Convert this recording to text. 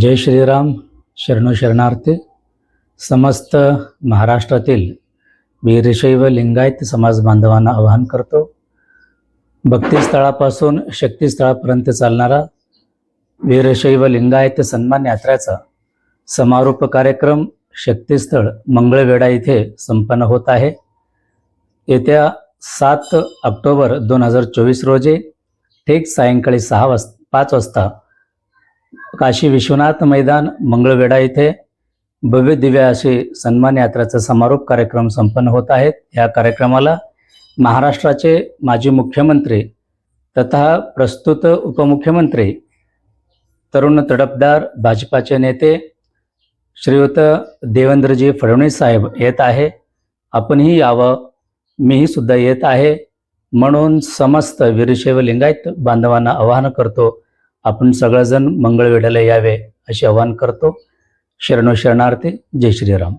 जय श्रीराम शरणो शरणार्थी. समस्त महाराष्ट्रातील वीरशैव लिंगायत समाज बांधवांना आवाहन करतो. भक्तिस्थळापासून शक्तिस्थळापर्यंत चालणारा वीरशैव लिंगायत सन्मान यात्रेचा समारोप कार्यक्रम शक्तिस्थळ मंगळवेढा येथे संपन्न होत आहे. येत्या सात ऑक्टोबर दोन हजार चोवीस रोजी ठीक सायंकाळी सहा वाज पाच वाजता काशी विश्वनाथ मैदान मंगळवेढा येथे भव्य दिव्य असे सन्मान यात्राचा समारोप कार्यक्रम संपन्न होत आहेत या कार्यक्रमाला महाराष्ट्राचे माजी मुख्यमंत्री तथा प्रस्तुत उपमुख्यमंत्री तरुण तडपदार भाजपाचे नेते श्रीयुत देवेंद्रजी फडणवीस साहेब येत आहे. आपणही यावं मीही सुद्धा येत आहे. म्हणून समस्त वीरशैव लिंगायत बांधवांना आवाहन करतो. आपण सगळेजण मंगळवेढ्याला यावे असे आवाहन करतो. शरणो शरणार्थी जय श्रीराम.